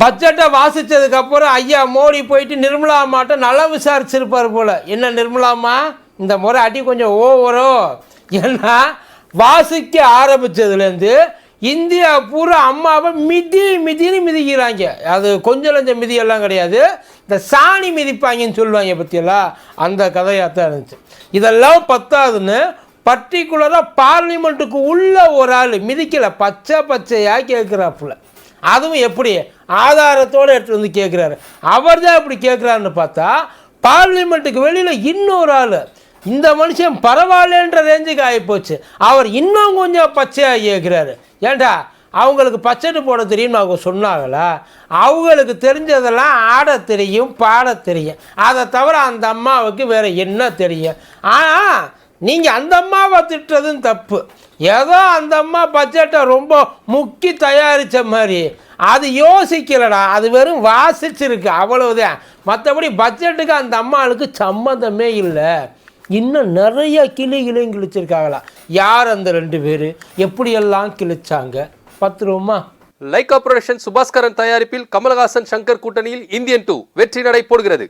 பட்ஜெட்டை வாசித்ததுக்கு அப்புறம் ஐயா மோடி போயிட்டு நிர்மலா மாட்ட நல்லா விசாரிச்சிருப்பார் போல. என்ன நிர்மலாமா இந்த முறை அடி கொஞ்சம் ஓவரோ? ஏன்னா வாசிக்க ஆரம்பித்ததுலேருந்து இந்தியா பூரா அம்மாவை மிதி மிதின்னு மிதிக்கிறாங்க. அது கொஞ்சம் லஞ்சம் மிதியெல்லாம் கிடையாது. இந்த சாணி மிதிப்பாங்கன்னு சொல்லுவாங்க பற்றியெல்லாம் அந்த கதையாக தான் இருந்துச்சு. இதெல்லாம் பத்தாதுன்னு பர்டிகுலராக பார்லிமெண்ட்டுக்கு உள்ள ஒரு ஆள் மிதிக்கலை. பச்சை பச்சையாக கேட்குறாப்புல. அதுவும் எப்படி? ஆதாரத்தோடு எடுத்துகிட்டு வந்து கேட்குறாரு அவர் தான் இப்படி கேட்குறாருன்னு பார்த்தா பார்லிமெண்ட்டுக்கு வெளியில் இன்னொரு ஆள். இந்த மனுஷன் பரவாயில்லன்ற ரேஞ்சுக்கு ஆகிப்போச்சு. அவர் இன்னும் கொஞ்சம் பச்சையாக கேட்குறாரு ஏண்டா அவங்களுக்கு பச்சட்டு போட தெரியும்னு அவங்க சொன்னாங்களா? அவங்களுக்கு தெரிஞ்சதெல்லாம் ஆட தெரியும் பாட தெரியும். அதை தவிர அந்த அம்மாவுக்கு வேறு என்ன தெரியும்? ஆனால் நீங்கள் அந்த அம்மாவை திட்டுறதும் தப்பு. ஏதோ அந்த அம்மா பட்ஜெட்டை ரொம்ப முக்கி தயாரித்த மாதிரி. அது யோசிக்கலடா. அது வெறும் வாசிச்சிருக்கு. அவ்வளவுதான். மற்றபடி பட்ஜெட்டுக்கு அந்த அம்மாளுக்கு சம்மந்தமே இல்லை. இன்னும் நிறைய கிளி கிளியும் கிழிச்சிருக்காங்களா? யார் அந்த ரெண்டு பேர்? எப்படியெல்லாம் கிழிச்சாங்க? பத்துருவோமா லைகா புரொடக்ஷன் சுபாஸ்கரன் தயாரிப்பில் கமலஹாசன் சங்கர் கூட்டணியில் இந்தியன் டூ வெற்றி நடை போடுகிறது.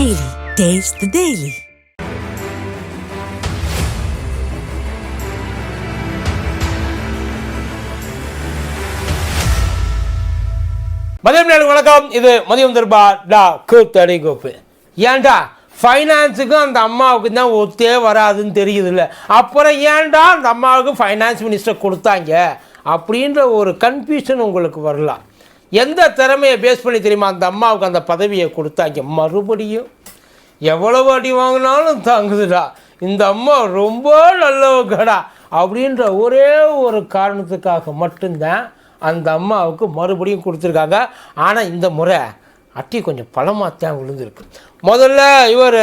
Daily. Taste the Daily. மதியம் நேரம் வணக்கம். இது மதியம் தர்பா டா கூத்தடி கோப்பு ஏன்டா ஃபைனான்ஸுக்கும் அந்த அம்மாவுக்கு தான் ஒத்தே வராதுன்னு தெரியுதுல்ல? அப்புறம் ஏன்டா அந்த அம்மாவுக்கு ஃபைனான்ஸ் மினிஸ்டர் கொடுத்தாங்க? அப்படின்ற ஒரு கன்ஃபியூஷன் உங்களுக்கு வரலாம். எந்த திறமையை பேஸ் பண்ணி தெரியுமா? அந்த அம்மாவுக்கு அந்த பதவியை கொடுத்தாங்க. மறுபடியும் எவ்வளவு அடி வாங்கினாலும் தாங்குதுடா. இந்த அம்மா ரொம்ப நல்லவங்கடா. அப்படின்ற ஒரே ஒரு காரணத்துக்காக மட்டும்தான் அந்த அம்மாவுக்கு மறுபடியும் கொடுத்துருக்காங்க. ஆனால் இந்த முறை அட்டி கொஞ்சம் பழமாத்தான் விழுந்திருக்கு. முதல்ல இவர்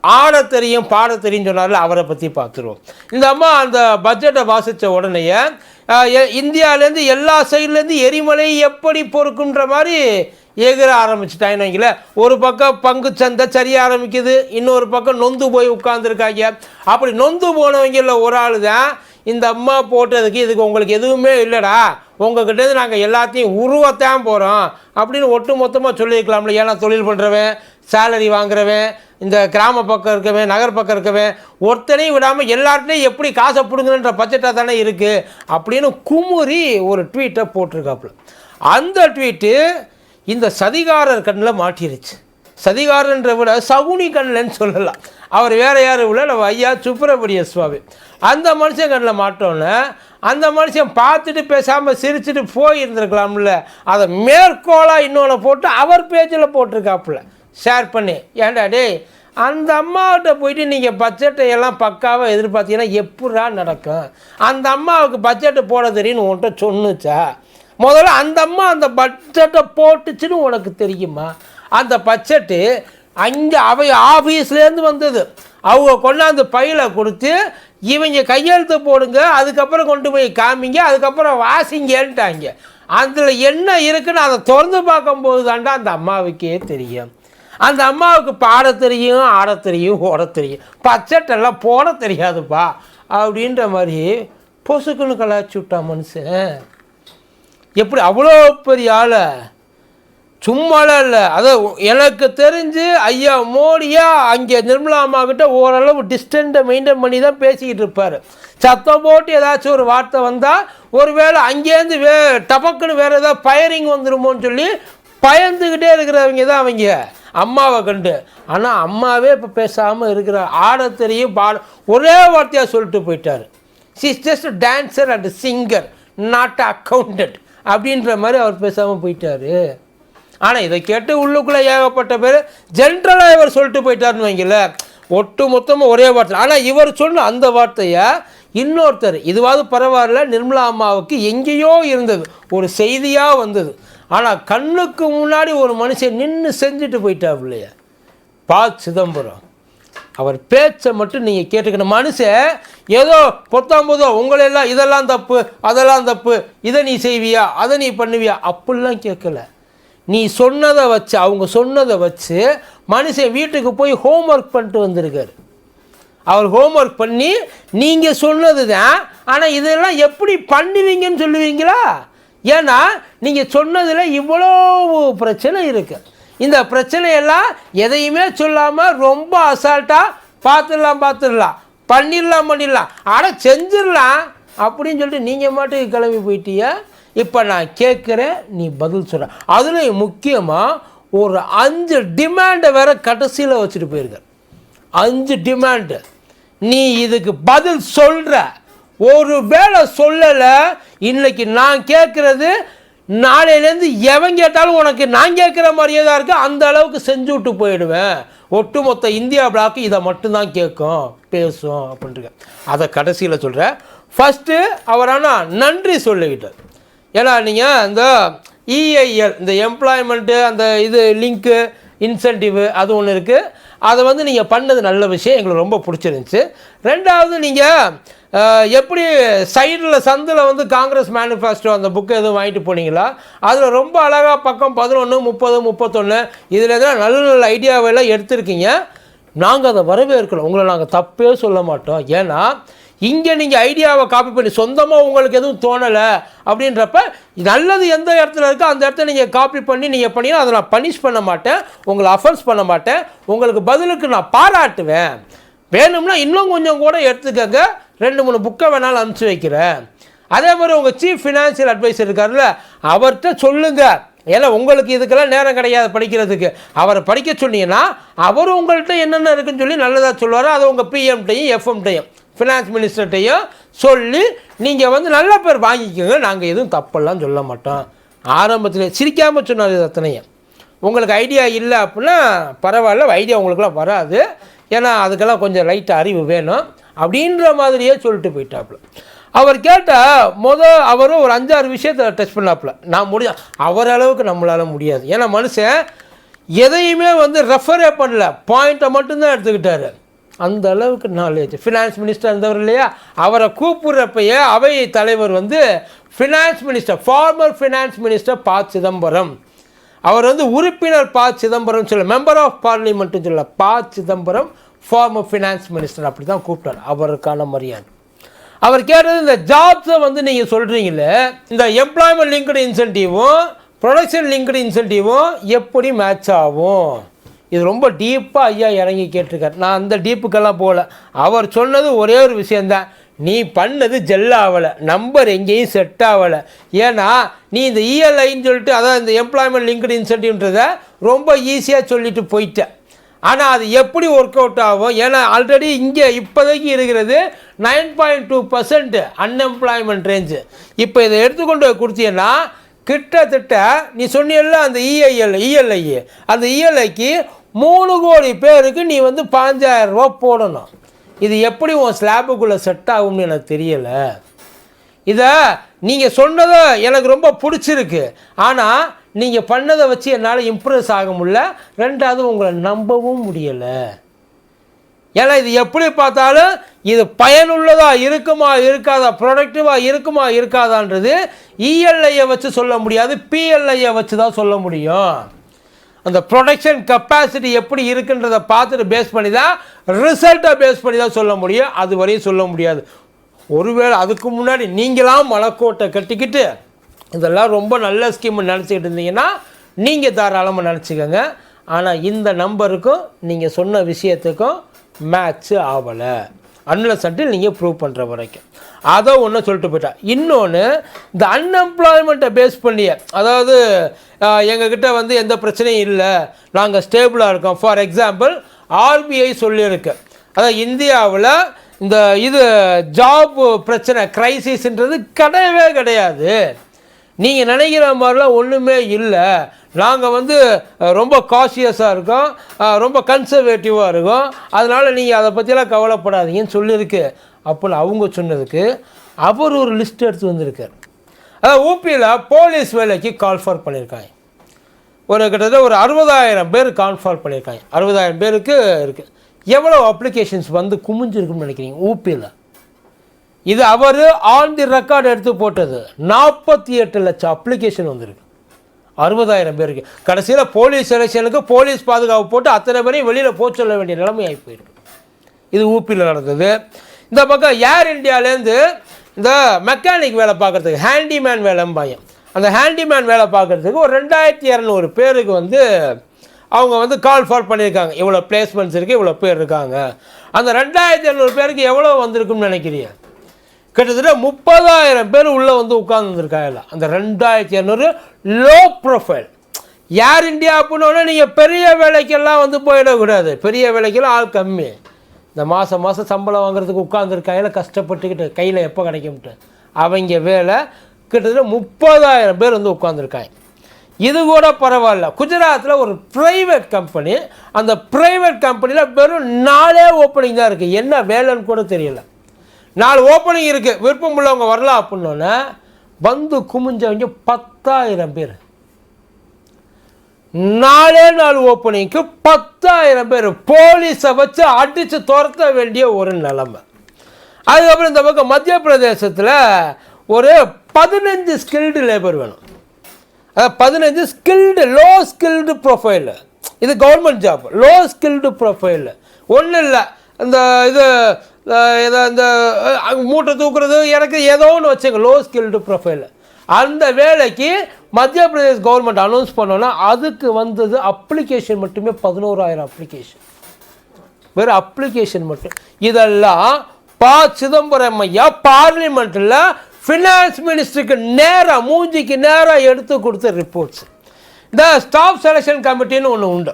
ஆட தெரியும் பாட தெரியும் சொன்னார்ல அவரை பற்றி பார்த்துருவோம். இந்த அம்மா அந்த பட்ஜெட்டை வாசித்த உடனேயே இந்தியாவிலேருந்து எல்லா சைட்லேருந்து எரிமலை எப்படி பொறுக்குன்ற மாதிரி எகிற ஆரம்பிச்சிட்டாங்கன்னு வைங்களேன் ஒரு பக்கம் பங்கு சந்தை சரிய ஆரம்பிக்குது இன்னொரு பக்கம் நொந்து போய் உட்காந்துருக்காங்க அப்படி நொந்து போனவங்கள ஒரு ஆள் தான் இந்த அம்மா போட்டதுக்கு இதுக்கு உங்களுக்கு எதுவுமே இல்லைடா உங்ககிட்டேருந்து நாங்கள் எல்லாத்தையும் உருவத்தான் போகிறோம் அப்படின்னு ஒட்டு மொத்தமாக சொல்லியிருக்கலாம்ல. ஏன்னா தொழில் பண்ணுறவன் சேலரி வாங்குறவன் இந்த கிராம பக்கம் இருக்கவன் நகர் பக்கம் இருக்கவன் ஒருத்தனையும் விடாமல் எல்லார்ட்டையும் எப்படி காசை பிடுங்கணுன்ற பட்ஜெட்டாக தானே இருக்குது அப்படின்னு குமுறி ஒரு ட்வீட்டை போட்டிருக்காப்புல. அந்த ட்வீட்டு இந்த சதிகாரர் கண்ணில் மாட்டிருச்சு. சதிகாரன்ற விட சகுனி கண்ணில்னு சொல்லலாம். அவர் வேற யாரும் இல்லை நம்ம ஐயா சுப்பிரமணிய சுவாமி. அந்த மனுஷன் கண்ணில் மாட்டோன்னே அந்த மனுஷன் பார்த்துட்டு பேசாமல் சிரிச்சுட்டு போயிருந்துருக்கலாம்ல. அதை மேற்கோளாக இன்னொன்று போட்டு அவர் பேஜில் போட்டிருக்காப்புல. ஷேர் பண்ணி. ஏன்டா டேய் அந்த அம்மாவிட்ட போயிட்டு நீங்கள் பட்ஜெட்டை எல்லாம் பக்காவாக எதிர்பார்த்தீங்கன்னா எப்படா நடக்கும்? அந்த அம்மாவுக்கு பட்ஜெட்டு போட தெரியும்னு உன்கிட்ட சொன்னுச்சா? முதல்ல அந்த அம்மா அந்த பட்ஜெட்டை போட்டுச்சுன்னு உனக்கு தெரியுமா? அந்த பட்ஜெட்டு அங்கே அவை ஆஃபீஸ்லேருந்து வந்தது. அவங்க கொண்டாந்து பையில கொடுத்து இவங்க கையெழுத்து போடுங்க அதுக்கப்புறம் கொண்டு போய் காமிங்க அதுக்கப்புறம் வாசிங்கன்ட்டாங்க. அதில் என்ன இருக்குன்னு அதை திறந்து பார்க்கும்போது தாண்டா அந்த அம்மாவுக்கே தெரியும். அந்த அம்மாவுக்கு பாட தெரியும் ஆட தெரியும் ஓட தெரியும். பச்சட்டெல்லாம் போட தெரியாதுப்பா. அப்படின்ற மாதிரி பொசுக்குன்னு கலாச்சி விட்டா மனுஷன். எப்படி அவ்வளோ பெரிய ஆளை? சும்மாலாம் இல்லை. அது எனக்கு தெரிஞ்சு ஐயா மோடியா அங்கே நிர்மலா அம்மாக்கிட்ட ஓரளவு டிஸ்டன்ட்டை மெயின்டைன் பண்ணி தான் பேசிக்கிட்டு இருப்பார். சத்தம் போட்டு ஏதாச்சும் ஒரு வார்த்தை வந்தால் ஒருவேளை அங்கேருந்து வே டபக்குன்னு வேறு ஏதாவது ஃபயரிங் வந்துருமோன்னு சொல்லி பயந்துக்கிட்டே இருக்கிறவங்க தான் அவங்க. அம்மாவை கண்டு. ஆனால் அம்மாவே இப்போ பேசாமல் இருக்கிறார் ஆட தெரியும் பாட ஒரே வார்த்தையாக சொல்லிட்டு போயிட்டார். She's just dancer and singer not accountant அப்படின்ற மாதிரி அவர் பேசாமல் போயிட்டார். ஆனால் இதை கேட்டு உள்ளுக்குள்ளே ஏகப்பட்ட பேர் ஜென்ரலாக இவர் சொல்லிட்டு போயிட்டாருன்னு வைங்கள ஒட்டு மொத்தமாக ஒரே வார்த்தை. ஆனால் இவர் சொன்ன அந்த வார்த்தையை இன்னொருத்தர் இதுவாவது பரவாயில்ல நிர்மலா அம்மாவுக்கு எங்கேயோ இருந்தது ஒரு செய்தியாக வந்தது. ஆனால் கண்ணுக்கு முன்னாடி ஒரு மனுஷன் நின்று செஞ்சுட்டு போயிட்டாப்புலையா பா சிதம்பரம். அவர் பேச்சை மட்டும் நீங்கள் கேட்டுக்கணும். மனுஷன் ஏதோ பொத்தாம்போதோ உங்களெல்லாம் இதெல்லாம் தப்பு அதெல்லாம் தப்பு இதை நீ செய்வியா அதை நீ பண்ணுவியா? அப்படிலாம் கேட்கல. நீ சொன்னதை வச்சு அவங்க சொன்னதை வச்சு மனுஷன் வீட்டுக்கு போய் ஹோம்ஒர்க் பண்ணிட்டு வந்திருக்காரு. அவர் ஹோம்ஒர்க் பண்ணி நீங்கள் சொன்னது தான் ஆனால் இதெல்லாம் எப்படி பண்ணுவீங்கன்னு சொல்லுவீங்களா? ஏன்னா நீங்கள் சொன்னதில் இவ்வளோ பிரச்சனை இருக்குது இந்த பிரச்சனையெல்லாம் எதையுமே சொல்லாமல் ரொம்ப அசால்ட்டாக பார்த்துடலாம் பார்த்துடலாம் பண்ணிடலாம் பண்ணிடலாம். ஆனால் செஞ்சிடலாம் அப்படின்னு சொல்லிட்டு நீங்கள் மாட்டுக்கு கிளம்பி போயிட்டீங்க. இப்போ நான் கேட்குறேன் நீ பதில் சொல்கிற அதுலேயும் முக்கியமாக ஒரு அஞ்சு டிமாண்டை வேற கடைசியில் வச்சுட்டு போயிருக்க. அஞ்சு டிமாண்டு நீ இதுக்கு பதில் சொல்கிற ஒரு வேளை சொல்லலை இன்னைக்கு நான் கேட்குறது நாளையிலேருந்து எவன் கேட்டாலும் உனக்கு நான் கேட்குற மாதிரியே தான் இருக்குது அந்த அளவுக்கு செஞ்சு விட்டு போயிடுவேன். ஒட்டுமொத்த இந்தியா பிளாக்கு இதை மட்டும்தான் கேட்கும் பேசும் அப்படின்ட்டு. அதை கடைசியில் சொல்கிறேன் ஃபஸ்ட்டு அவர் ஆனால் நன்றி சொல்லிக்கிட்டார். ஏன்னா நீங்கள் இந்த இஐஎல் இந்த எம்ப்ளாய்மெண்ட்டு அந்த இது லிங்க்கு இன்சென்டிவ் அது ஒன்று இருக்குது அதை வந்து நீங்கள் பண்ணது நல்ல விஷயம் எங்களுக்கு ரொம்ப பிடிச்சிருந்துச்சு. ரெண்டாவது நீங்கள் எப்படி சைடில் சந்தில் வந்து காங்கிரஸ் மேனிஃபெஸ்டோ அந்த புக்கு எதுவும் வாங்கிட்டு போனீங்களா? அதில் ரொம்ப அழகாக பக்கம் பதினொன்று முப்பது முப்பத்தொன்று இதில் தான் நல்ல நல்ல ஐடியாவெல்லாம் எடுத்திருக்கீங்க. நாங்கள் அதை வரவேற்கிறோம் உங்களை நாங்கள் தப்பே சொல்ல மாட்டோம். ஏன்னா இங்கே நீங்கள் ஐடியாவை காப்பி பண்ணி சொந்தமாக உங்களுக்கு எதுவும் தோணலை அப்படின்றப்ப நல்லது எந்த இடத்துல இருக்கோ அந்த இடத்த நீங்கள் காப்பி பண்ணி நீங்கள் பண்ணீங்கன்னா அதை நான் பனிஷ் பண்ண மாட்டேன். உங்களை அஃபென்ஸ் பண்ண மாட்டேன். உங்களுக்கு பதிலுக்கு நான் பாராட்டுவேன். வேணும்னா இன்னும் கொஞ்சம் கூட எடுத்துக்கங்க. ரெண்டு மூணு புக்கை வேணாலும் அனுப்பிச்சி வைக்கிறேன். அதே மாதிரி உங்கள் சீஃப் ஃபினான்ஷியல் அட்வைசர் இருக்கார்ல அவர்கிட்ட சொல்லுங்கள் ஏன்னா உங்களுக்கு இதுக்கெல்லாம் நேரம் கிடையாது படிக்கிறதுக்கு. அவரை படிக்க சொன்னீங்கன்னா அவர் உங்கள்கிட்ட என்னென்ன இருக்குன்னு சொல்லி நல்லதாக சொல்லுவார். அதை உங்கள் பிஎம்டையும் எஃப்எம்டையும் ஃபினான்ஸ் மினிஸ்டர்கிட்டையும் சொல்லி நீங்கள் வந்து நல்ல பேர் வாங்கிக்கோங்க. நாங்கள் எதுவும் தப்பெல்லாம் சொல்ல மாட்டோம். ஆரம்பத்தில் சிரிக்காமல் சொன்னார் இது அத்தனையும். உங்களுக்கு ஐடியா இல்லை அப்படின்னா பரவாயில்ல ஐடியா உங்களுக்குலாம் வராது. ஏன்னா அதுக்கெல்லாம் கொஞ்சம் லைட் அறிவு வேணும். அப்படின்ற மாதிரியே சொல்லிட்டு போயிட்டாப்புல. அவர் கேட்டால் முத அவரும் ஒரு அஞ்சாறு விஷயத்தை டச் பண்ணாப்புல. நான் முடிய அவர் அளவுக்கு நம்மளால் முடியாது. ஏன்னா மனுஷன் எதையுமே வந்து ரெஃபரே பண்ணல. பாயிண்ட்டை மட்டும்தான் எடுத்துக்கிட்டாரு. அந்த அளவுக்கு நாலேஜ் ஃபினான்ஸ் மினிஸ்டர் இருந்தவர் இல்லையா? அவரை கூப்பிட்றப்பையே அவை தலைவர் வந்து finance minister former finance minister P. Chidambaram. அவர் வந்து உறுப்பினர் ப. சிதம்பரம் சொல்ல மெம்பர் ஆஃப் பார்லிமெண்ட்டு சொல்ல ப. சிதம்பரம் ஃபார்மர் ஃபினான்ஸ் மினிஸ்டர் அப்படி தான் கூப்பிட்டார். அவருக்கான மரியாதை. அவர் கேட்டது இந்த ஜாப்ஸை வந்து நீங்கள் சொல்கிறீங்களே இந்த எம்ப்ளாய்மெண்ட் லிங்க்டு இன்சென்டிவும் ப்ரொடக்ஷன் லிங்க்டு இன்சென்டிவும் எப்படி மேட்ச் ஆகும்? இது ரொம்ப டீப்பாக ஐயா இறங்கி கேட்டிருக்கார். நான் அந்த டீப்புக்கெல்லாம் போகல. அவர் சொன்னது ஒரே ஒரு விஷயந்தான் நீ பண்ணது ஜெல் ஆகலை. நம்பர் எங்கேயும் செட் ஆகலை. ஏன்னா நீ இந்த இஎல்ஐன்னு சொல்லிட்டு அதான் இந்த எம்ப்ளாய்மெண்ட் லிங்க்டு இன்சென்டிவ்ன்றதை ரொம்ப ஈஸியாக சொல்லிட்டு போயிட்ட. ஆனால் அது எப்படி ஒர்க் அவுட் ஆகும்? ஏன்னா ஆல்ரெடி இங்கே இப்போதைக்கு இருக்கிறது nine point two percent unemployment range இப்போ இதை எடுத்துக்கொண்டு போய் கொடுத்தீங்கன்னா கிட்டத்தட்ட நீ சொன்னியல்ல அந்த இஐஎல் இஎல்ஐ அந்த இஎல்ஐக்கு மூணு கோடி பேருக்கு நீ வந்து பாஞ்சாயிரம் ரூபா போடணும். இது எப்படி உன் ஸ்லாபுக்குள்ளே செட் ஆகும்னு எனக்கு தெரியலை. இதை நீங்கள் சொன்னதை எனக்கு ரொம்ப பிடிச்சிருக்கு. ஆனால் நீங்கள் பண்ணதை வச்சு என்னால் இம்ப்ரெஸ் ஆக முடியல. ரெண்டாவது உங்களை நம்பவும் முடியலை. ஏன்னா இது எப்படி பார்த்தாலும் இது பயனுள்ளதாக இருக்குமா இருக்காதா ப்ரொடக்டிவாக இருக்குமா இருக்காதான்றது இஎல்ஐயை வச்சு சொல்ல முடியாது பிஎல்ஐயை வச்சு தான் சொல்ல முடியும். அந்த ப்ரொடக்ஷன் கெப்பாசிட்டி எப்படி இருக்குன்றதை பார்த்துட்டு பேஸ் பண்ணி தான் ரிசல்ட்டை பேஸ் பண்ணி தான் சொல்ல முடியும். அது வரையும் சொல்ல முடியாது. ஒருவேளை அதுக்கு முன்னாடி நீங்களாம் மலைக்கோட்டை கட்டிக்கிட்டு இதெல்லாம் ரொம்ப நல்ல ஸ்கீம் நினச்சிக்கிட்டு இருந்தீங்கன்னா நீங்கள் தாராளமாக நினச்சிக்கோங்க. ஆனால் இந்த நம்பருக்கும் நீங்கள் சொன்ன விஷயத்துக்கும் மேட்ச்சு ஆகலை அன்லஸ் அன்டில் நீங்கள் ப்ரூவ் பண்ணுற வரைக்கும். அதை ஒன்று சொல்லிட்டு போயிட்டா. இன்னொன்று இந்த அன்எம்ப்ளாய்மெண்ட்டை பேஸ் பண்ணிய. அதாவது எங்ககிட்ட வந்து எந்த பிரச்சனையும் இல்லை. நாங்கள் ஸ்டேபிளாக இருக்கோம். ஃபார் எக்ஸாம்பிள் ஆர்பிஐ சொல்லியிருக்கு. அதாவது இந்தியாவில் இந்த இது ஜாப் பிரச்சனை கிரைசிஸ்ன்றது கிடையவே கிடையாது. நீங்கள் நினைக்கிற மாதிரிலாம் ஒன்றுமே இல்லை. நாங்கள் வந்து ரொம்ப காஷியஸாக இருக்கோம். ரொம்ப கன்சர்வேட்டிவாக இருக்கோம். அதனால் நீங்கள் அதை பற்றியெல்லாம் கவலைப்படாதீங்கன்னு சொல்லியிருக்கு. அப்போ அவங்க சொன்னதுக்கு அவர் ஒரு லிஸ்ட் எடுத்து வந்திருக்கார். அதாவது ஊபியில் போலீஸ் வேலைக்கு கால்ஃபார் பண்ணியிருக்காங்க. ஒரு கிட்டத்தட்ட ஒரு அறுபதாயிரம் பேர் கான்ஃபால் பண்ணியிருக்காங்க. அறுபதாயிரம் பேருக்கு இருக்குது எவ்வளோ அப்ளிகேஷன்ஸ் வந்து குமிஞ்சிருக்குன்னு நினைக்கிறீங்க? ஊபியில் இது அவர் ஆன் தி ரெக்கார்டு எடுத்து போட்டது. நாற்பத்தி எட்டு லட்சம் அப்ளிகேஷன் வந்திருக்கு. அறுபதாயிரம் பேருக்கு. கடைசியில் போலீஸ் எலெக்ஷனுக்கு போலீஸ் பாதுகாப்பு போட்டு அத்தனை பேரையும் வெளியில் போக சொல்ல வேண்டிய நிலைமையாகி போயிருக்கு. இது ஊப்பியில் நடந்தது. இந்த பக்கம் ஏர் இந்தியாவிலேருந்து இந்த மெக்கானிக் வேலை பார்க்குறதுக்கு ஹேண்டிமேன் வேலைம்பாயம் அந்த ஹேண்டிமேன் வேலை பார்க்குறதுக்கு ஒரு ரெண்டாயிரத்தி இரநூறு பேருக்கு வந்து அவங்க வந்து கால் ஃபார் பண்ணியிருக்காங்க. இவ்வளோ பிளேஸ்மெண்ட்ஸ் இருக்குது இவ்வளோ பேர் இருக்காங்க. அந்த ரெண்டாயிரத்தி எழுநூறு பேருக்கு எவ்வளோ வந்திருக்குன்னு நினைக்கிறீங்க? கிட்டத்தட்ட முப்பதாயிரம் பேர் உள்ளே வந்து உட்காந்துருக்காங்க அந்த ரெண்டாயிரத்தி இரநூறு லோ ப்ரொஃபைல் ஏர் இந்தியா அப்படின்னா நீங்கள் பெரிய வேலைக்கெல்லாம் வந்து போயிடக்கூடாது. பெரிய வேலைக்கெல்லாம் ஆள் கம்மி. இந்த மாதம் மாதம் சம்பளம் வாங்குறதுக்கு உட்காந்துருக்காயில கஷ்டப்பட்டுக்கிட்டு கையில் எப்போ கிடைக்கும்ட்டு. அவங்க வேலை கிட்டத்தட்ட முப்பதாயிரம் பேர் வந்து உட்காந்துருக்காங்க இது கூட பரவாயில்ல. குஜராத்தில் ஒரு ப்ரைவேட் கம்பெனி அந்த ப்ரைவேட் கம்பெனியில் வெறும் நாலே ஓப்பனிங் தான் இருக்குது என்ன வேலைன்னு கூட தெரியல. நாலு ஓப்பனிங் இருக்குது விருப்பம் உள்ளவங்க வரலாம் அப்படின்னோன்னே வந்து குமிஞ்சவங்க பத்தாயிரம் பேர். நாலே நாள் ஓப்பனிங்க்கு பத்தாயிரம் பேர். போலீஸை வச்சு அடித்து துரத்த வேண்டிய ஒரு நிலமை. அதுக்கப்புறம் இந்த பக்கம் மத்திய பிரதேசத்தில் ஒரு பதினஞ்சு ஸ்கில்டு லேபர் வேணும். பதினஞ்சு ஸ்கில்டு லோ ஸ்கில்டு ப்ரொஃபைலு இது government job low skilled profile ஒன்றும் இல்லை. இந்த இது அஹ், இதை இந்த மூட்டை தூக்குறது எனக்கு ஏதோ ஒன்று வச்சுங்க லோ ஸ்கில்டு ப்ரொஃபைலு அந்த வேலைக்கு மத்திய பிரதேஷ் கவர்மெண்ட் அனௌன்ஸ் பண்ணோன்னா அதுக்கு வந்தது அப்ளிகேஷன் மட்டுமே பதினோராயிரம் அப்ளிகேஷன் வெறும் அப்ளிகேஷன் மட்டும். இதெல்லாம் ப சிதம்பரம் ஐயா பார்லிமெண்ட்டில் ஃபினான்ஸ் மினிஸ்டருக்கு நேராக மூஞ்சிக்கு நேராக எடுத்து கொடுத்த ரிப்போர்ட்ஸ் இந்த ஸ்டாஃப் செலெக்ஷன் கமிட்டின்னு ஒன்று உண்டு.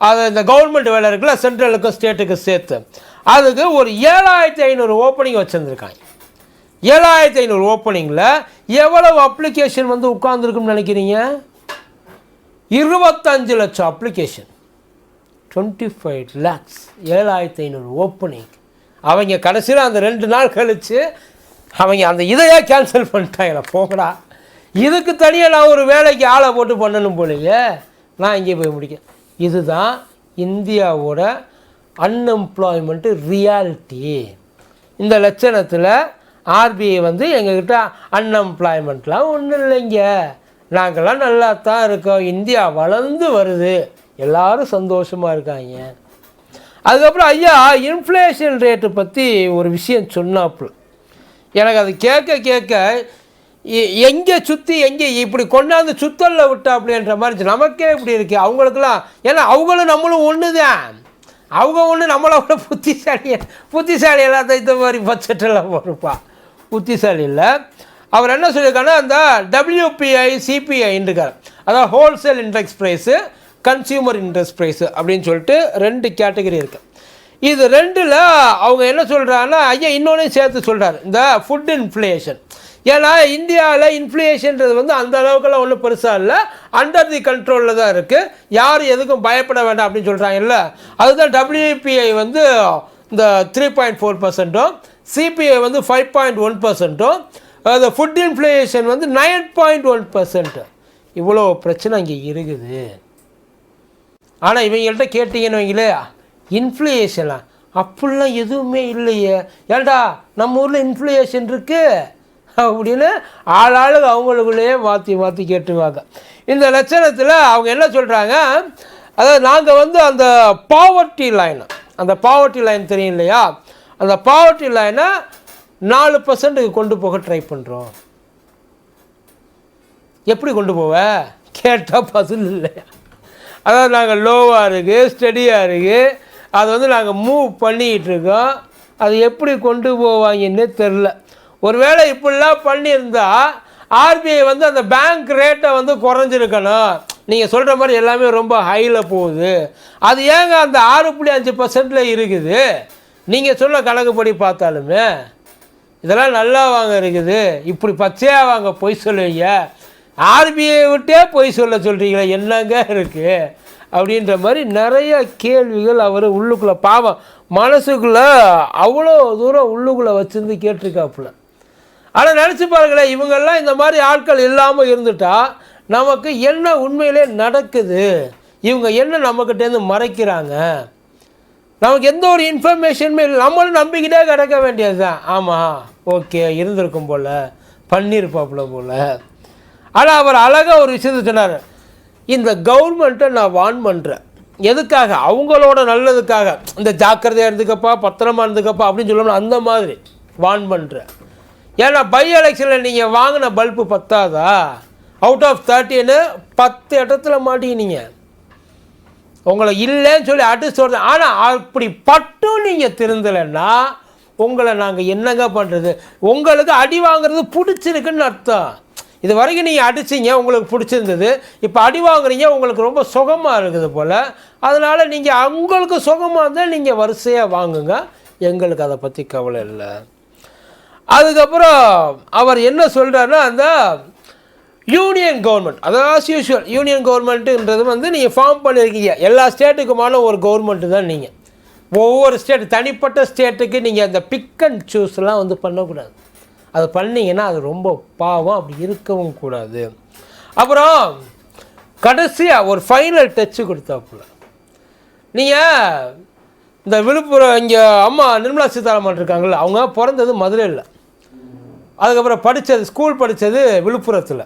அது இந்த கவர்மெண்ட் வேலை இருக்குல்ல சென்ட்ரலுக்கும் ஸ்டேட்டுக்கு சேர்த்து. அதுக்கு ஒரு ஏழாயிரத்தி ஐநூறு ஓப்பனிங் வச்சுருந்துருக்காங்க. ஏழாயிரத்தி ஐநூறு ஓப்பனிங்கில் எவ்வளவு அப்ளிகேஷன் வந்து உட்காந்துருக்குன்னு நினைக்கிறீங்க? இருபத்தஞ்சு லட்சம் அப்ளிகேஷன் டுவெண்ட்டி ஃபைவ் லேக்ஸ் ஏழாயிரத்தி ஐநூறு ஓப்பனிங் அவங்க கடைசியில் அந்த ரெண்டு நாள் கழித்து அவங்க அந்த இதையே கேன்சல் பண்ணிட்டாங்களா போகடா இதுக்கு தனியாக நான் ஒரு வேலைக்கு ஆளை போட்டு பண்ணணும் போலயே நான் இங்கே போய் முடிக்க இதுதான் இந்தியாவோட அன்எம்ப்ளாய்மெண்ட்டு ரியாலிட்டி இந்த லட்சணத்தில் ஆர்பிஐ வந்து எங்ககிட்ட அன்எம்ப்ளாய்மெண்ட்லாம் ஒன்றும் இல்லைங்க. நாங்கள்லாம் நல்லா தான் இருக்கோம். இந்தியா வளர்ந்து வருது. எல்லோரும் சந்தோஷமாக இருக்காங்க. அதுக்கப்புறம் ஐயா இன்ஃப்ளேஷன் ரேட்டு பற்றி ஒரு விஷயம் சொன்னாப்புல. எனக்கு அது கேட்க கேட்க எங்கே சுற்றி எங்கே இப்படி கொண்டாந்து சுத்தலில் விட்டா அப்படின்ற மாதிரி இருந்துச்சு. நமக்கே இப்படி இருக்குது அவங்களுக்குலாம் ஏன்னா அவங்களும் நம்மளும் ஒன்று தான் அவங்க ஒன்று நம்மளை விட புத்திசாலி புத்திசாலி எல்லாத்தையும் இந்த மாதிரி பட்ஜெட்டெல்லாம் பொறுப்பா புத்திசாலி இல்லை. அவர் என்ன சொல்லியிருக்காருன்னா அந்த டபிள்யூபிஐ சிபிஐன்னு இருக்கார் அதாவது wholesale index price consumer interest price அப்படின்னு சொல்லிட்டு ரெண்டு கேட்டகரி இருக்குது இது ரெண்டில் அவங்க என்ன சொல்கிறாங்கன்னா ஐயா இன்னொன்றையும் சேர்த்து சொல்கிறாரு இந்த ஃபுட் இன்ஃப்ளேஷன் ஏன்னா இந்தியாவில் இன்ஃப்ளேஷன்றது வந்து அந்த அளவுக்குலாம் ஒன்றும் பெருசாக இல்லை. அண்டர் தி கண்ட்ரோலில் தான் இருக்குது யாரும் எதுக்கும் பயப்பட வேண்டாம் அப்படின்னு சொல்கிறாங்கல்ல அதுதான் டபிள்யூபிஐ வந்து இந்த த்ரீ பாயிண்ட் ஃபோர் பர்சன்ட்டும் சிபிஐ வந்து ஃபைவ் பாயிண்ட் ஒன் பர்சன்ட்டும் அந்த ஃபுட் இன்ஃப்ளேஷன் வந்து நைன் பாயிண்ட் ஒன் பர்சன்ட்டு இவ்வளோ பிரச்சனை இங்கே இருக்குது. ஆனால் இவங்கள்ட்ட கேட்டீங்கன்னு வைங்களே இன்ஃப்ளூயேஷனா அப்படிலாம் எதுவுமே இல்லையே. ஏன்டா நம்ம ஊரில் இன்ஃப்ளூயேஷன் இருக்குது அப்படின்னு ஆளாளுக்கு அவங்களுக்குள்ளேயே மாற்றி மாற்றி கேட்டுவாங்க இந்த லட்சணத்தில் அவங்க என்ன சொல்கிறாங்க அதாவது நாங்கள் வந்து அந்த பாவர்ட்டி லைன் அந்த பாவர்ட்டி லைன் தெரியும் இல்லையா? அந்த பாவர்ட்டி லைனை நாலு பர்சன்ட்டுக்கு கொண்டு போக ட்ரை பண்ணுறோம் எப்படி கொண்டு போவ? கேட்டால் பதில் இல்லை அதாவது நாங்கள் லோவாக இருக்குது ஸ்டடியாக இருக்குது அதை வந்து நாங்கள் மூவ் பண்ணிக்கிட்டு இருக்கோம் அது எப்படி கொண்டு போவாங்கன்னே தெரில ஒருவேளை இப்படிலாம் பண்ணியிருந்தால் ஆர்பிஐ வந்து அந்த பேங்க் ரேட்டை வந்து குறைஞ்சிருக்கணும். நீங்கள் சொல்கிற மாதிரி எல்லாமே ரொம்ப ஹையில் போகுது. அது ஏங்க அந்த ஆறு புள்ளி அஞ்சு பர்சன்டில் இருக்குது? நீங்கள் சொல்ல கணக்குப்படி பார்த்தாலுமே இதெல்லாம் நல்லா வாங்க இருக்குது. இப்படி பச்சையாக வாங்க பொய் சொல்லுவீங்க. ஆர்பிஐ விட்டே பொய் சொல்ல சொல்கிறீங்களே என்னங்க இருக்குது அப்படின்ற மாதிரி நிறைய கேள்விகள் அவர் உள்ளுக்குள்ளே பாவம் மனசுக்குள்ளே அவ்வளோ தூரம் உள்ளுக்குள்ளே வச்சுருந்து கேட்டிருக்காப்புல. ஆனால் நினச்சி பாருங்களேன் இவங்கெல்லாம் இந்த மாதிரி ஆட்கள் இல்லாமல் இருந்துட்டா நமக்கு என்ன உண்மையிலே நடக்குது? இவங்க என்ன நம்மக்கிட்டேருந்து மறைக்கிறாங்க? நமக்கு எந்த ஒரு இன்ஃபர்மேஷனுமே இல்லை. நம்மளும் நம்பிக்கிட்டே கிடக்க வேண்டியது தான் ஆமாம் ஓகே இருந்திருக்கும் போல் பண்ணியிருப்பாப்புல போல். ஆனால் அவர் அழகாக ஒரு விஷயத்தை சொன்னார். இந்த கவர்மெண்ட்டை நான் வான் பண்ணுறேன் எதுக்காக? அவங்களோட நல்லதுக்காக. இந்த ஜாக்கிரதையாக இருந்துக்கப்பா பத்திரமா இருந்துக்கப்பா அப்படின்னு சொல்லணும் அந்த மாதிரி வான் பண்ணுறேன் ஏன்னா பை எலெக்ஷனில் நீங்கள் வாங்கின பல்பு பத்தாதா? அவுட் ஆஃப் தேர்ட்டின்னு பத்து இடத்துல மாட்டிக்கினீங்க. உங்களை இல்லைன்னு சொல்லி அடிச்சு சொல்கிறேன் ஆனால் அப்படி பட்டும் நீங்கள் திருந்தலைன்னா உங்களை நாங்கள் என்னங்க பண்ணுறது உங்களுக்கு அடி வாங்குறது பிடிச்சிருக்குன்னு அர்த்தம். இது வரைக்கும் நீங்கள் அடிச்சீங்க உங்களுக்கு பிடிச்சிருந்தது. இப்போ அடி வாங்குறீங்க உங்களுக்கு ரொம்ப சுகமாக இருக்குது போல். அதனால் நீங்கள் உங்களுக்கு சுகமாக இருந்தால் நீங்கள் வரிசையாக வாங்குங்க. எங்களுக்கு அதை பற்றி கவலை இல்லை. அதுக்கப்புறம் அவர் என்ன சொல்கிறாருன்னா அந்த யூனியன் கவர்மெண்ட் அதாவது யூஷுவல் யூனியன் கவர்மெண்ட்டுன்றது வந்து நீங்கள் ஃபார்ம் பண்ணியிருக்கீங்க எல்லா ஸ்டேட்டுக்குமான ஒரு கவர்மெண்ட்டு தான் நீங்கள் ஒவ்வொரு ஸ்டேட் தனிப்பட்ட ஸ்டேட்டுக்கு நீங்கள் அந்த பிக் அண்ட் சூஸ்லாம் வந்து பண்ணக்கூடாது. அது பண்ணீங்கன்னா அது ரொம்ப பாவம் அப்படி இருக்கவும் கூடாது. அப்புறம் கடைசியாக ஒரு ஃபைனல் டச்சு கொடுத்தாப்புல. நீங்கள் இந்த விழுப்புரம் இங்கே அம்மா நிர்மலா சீதாராமன் இருக்காங்கல்ல அவங்க பிறந்தது மதுரையில். அதுக்கப்புறம் படித்தது ஸ்கூல் படித்தது விழுப்புரத்தில்.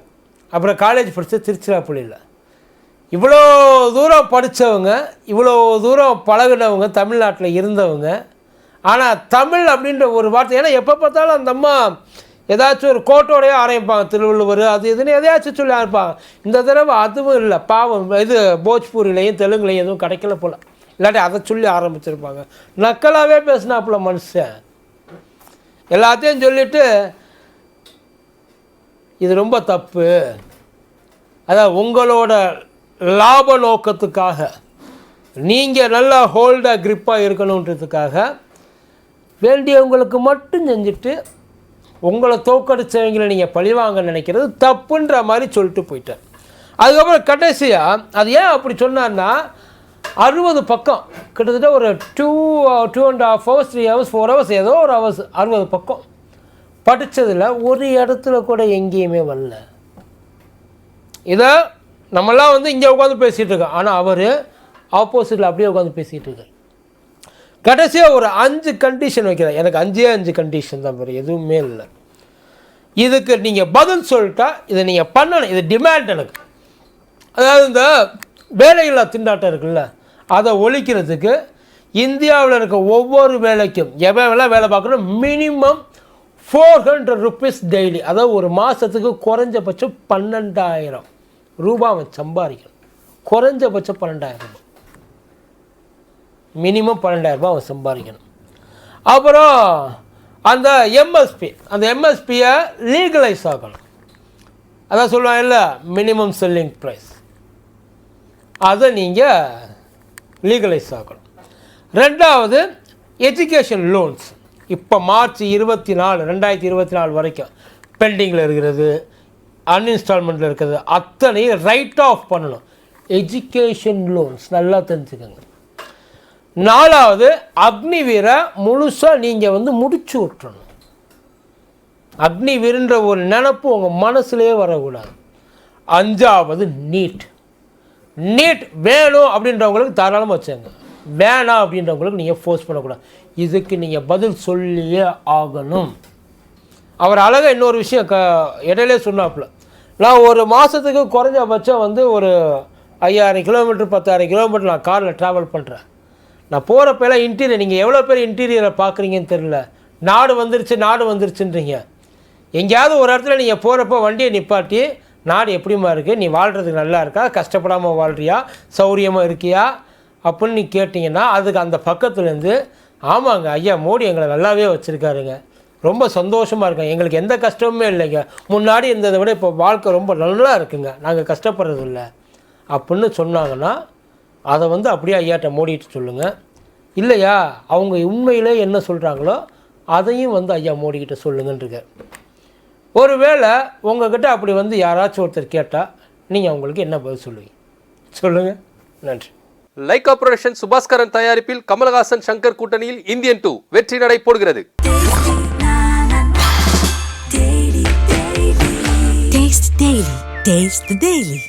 அப்புறம் காலேஜ் படித்தது திருச்சிராப்பள்ளியில். இவ்வளோ தூரம் படித்தவங்க இவ்வளோ தூரம் பழகுனவங்க தமிழ்நாட்டில் இருந்தவங்க ஆனால் தமிழ் அப்படின்ற ஒரு வார்த்தை ஏன்னா எப்போ பார்த்தாலும் அந்த அம்மா ஏதாச்சும் ஒரு கோட்டோடையே ஆரம்பிப்பாங்க. திருவள்ளுவர் அது இதுன்னு எதையாச்சும் சொல்லி ஆரம்பிப்பாங்க. இந்த தடவை அதுவும் இல்லை பாவம் இது போஜ்பூரிலையும் தெலுங்குலையும் எதுவும் கிடைக்கல போல். இல்லாட்டி அதை சொல்லி ஆரம்பிச்சிருப்பாங்க. நக்கலாகவே பேசினாப்புல மனுஷன். எல்லாத்தையும் சொல்லிவிட்டு இது ரொம்ப தப்பு. அதான் உங்களோட லாப நோக்கத்துக்காக நீங்கள் நல்லா ஹோல்டாக க்ரிப்பாக இருக்கணுன்றதுக்காக வேண்டியவங்களுக்கு மட்டும் செஞ்சுட்டு உங்களை தோக்கடிச்சவங்களை நீங்கள் பழிவாங்க நினைக்கிறது தப்புன்ற மாதிரி சொல்லிட்டு போயிட்டேன் அதுக்கப்புறம் கடைசியாக அது ஏன் அப்படி சொன்னார்னா அறுபது பக்கம் கிட்டத்தட்ட ஒரு two two and half hours three hours four hours ஏதோ ஒரு ஹவர்ஸ் அறுபது பக்கம். படித்ததில் ஒரு இடத்துல கூட எங்கேயுமே வரல. இதை நம்மளாம் வந்து இங்கே உட்காந்து பேசிகிட்டு இருக்கோம். ஆனால் அவர் ஆப்போசிட்டில் அப்படியே உட்காந்து பேசிகிட்டு இருக்கார். கடைசியாக ஒரு அஞ்சு கண்டிஷன் வைக்கிறார் எனக்கு அஞ்சே அஞ்சு கண்டிஷன் தான் வேறு எதுவுமே இல்லை. இதுக்கு நீங்கள் பதில் சொல்லிட்டா இதை நீங்கள் பண்ணணும். இது டிமாண்ட் எனக்கு. அதாவது இந்த வேலையில்லா திண்டாட்டம் இருக்குல்ல அதை ஒழிக்கிறதுக்கு இந்தியாவில் இருக்க ஒவ்வொரு வேலைக்கும் எவ்வளோ வேலை வேலை பார்க்கணும்? Minimum four hundred rupees daily அதாவது ஒரு மாதத்துக்கு குறைஞ்சபட்சம் பன்னெண்டாயிரம். ரூபாய் அவன் சம்பாதிக்கணும் குறைஞ்சபட்சம் பன்னெண்டாயிரம். ரூபாய் மினிமம் பன்னெண்டாயிரம் ரூபாய் அவன் சம்பாதிக்கணும். அப்புறம் அந்த எம்எஸ்பி அந்த எம்எஸ்பியை லீகலைஸ் ஆகணும் அதான் சொல்லுவாங்க இல்லை மினிமம் செல்லிங் ப்ரைஸ் அதை நீங்கள் லீகலைஸ் ஆகணும் ரெண்டாவது எஜுகேஷன் லோன்ஸ் இப்போ மார்ச் இருபத்தி நாலு ரெண்டாயிரத்தி இருபத்தி நாலு வரைக்கும் பெண்டிங்கில் இருக்கிறது அன்இன்ஸ்டால்மெண்ட்டில் இருக்கிறது அத்தனையும் ரைட் ஆஃப் பண்ணணும். எஜுகேஷன் லோன்ஸ் நல்லா தெரிஞ்சுக்கோங்க. நாலாவது அக்னிவீரை முழுசாக நீங்கள் வந்து முடிச்சு விட்டுறணும். அக்னிவீர்ன்ற ஒரு நினப்பு உங்கள் மனசுலேயே வரக்கூடாது. அஞ்சாவது நீட். நீட் வேணும் அப்படின்றவங்களுக்கு தாராளமாக வச்சாங்க வேணாம் அப்படின்றவங்களுக்கு நீங்கள் ஃபோர்ஸ் பண்ணக்கூடாது. இதுக்கு நீங்கள் பதில் சொல்லியே ஆகணும். அவர் அழகாக இன்னொரு விஷயம் க இடையிலே சொன்னாப்புல. நான் ஒரு மாதத்துக்கு குறைஞ்சபட்சம் வந்து ஒரு ஐயாயிரம் கிலோமீட்டர் பத்தாயிரம் கிலோமீட்டர் நான் காரில் ட்ராவல் பண்ணுறேன் நான் போகிறப்பெல்லாம் இன்டீரியர் நீங்கள் எவ்வளோ பேர் இன்டீரியரை பார்க்குறீங்கன்னு தெரில நாடு வந்துருச்சு நாடு வந்துருச்சுன்றீங்க. எங்கேயாவது ஒரு இடத்துல நீங்கள் போகிறப்ப வண்டியை நிப்பாட்டி நாடு எப்படிம்மா இருக்குது நீ வாழ்கிறதுக்கு நல்லா இருக்கா? கஷ்டப்படாமல் வாழ்றியா? சௌரியமாக இருக்கியா? அப்படின்னு நீ கேட்டிங்கன்னா அதுக்கு அந்த பக்கத்துலேருந்து ஆமாங்க ஐயா மோடி எங்களை நல்லாவே வச்சுருக்காருங்க. ரொம்ப சந்தோஷமாக இருக்கும் எங்களுக்கு எந்த கஷ்டமுமே இல்லைங்க. முன்னாடி இருந்ததை விட இப்போ வாழ்க்கை ரொம்ப நல்லா இருக்குங்க. நாங்கள் கஷ்டப்படுறதில்ல. அப்படின்னு சொன்னாங்கன்னா அதை வந்து அப்படியே ஐயாட்ட மோடிட்டு சொல்லுங்கள் இல்லையா? அவங்க உண்மையிலே என்ன சொல்கிறாங்களோ அதையும் வந்து ஐயா மோடிக்கிட்ட சொல்லுங்கன்றிருக்கார் ஒருவேளை உங்ககிட்ட அப்படி வந்து யாராச்சும் ஒருத்தர் கேட்டால் நீங்கள் அவங்களுக்கு என்ன பதில் சொல்லுவீங்க? சொல்லுங்கள் நன்றி. லைகா புரொடக்ஷன் சுபாஸ்கரன் தயாரிப்பில் கமலஹாசன் சங்கர் கூட்டணியில் இந்தியன் டூ வெற்றி நடை போடுகிறது. Taste the Daily. Taste the Daily.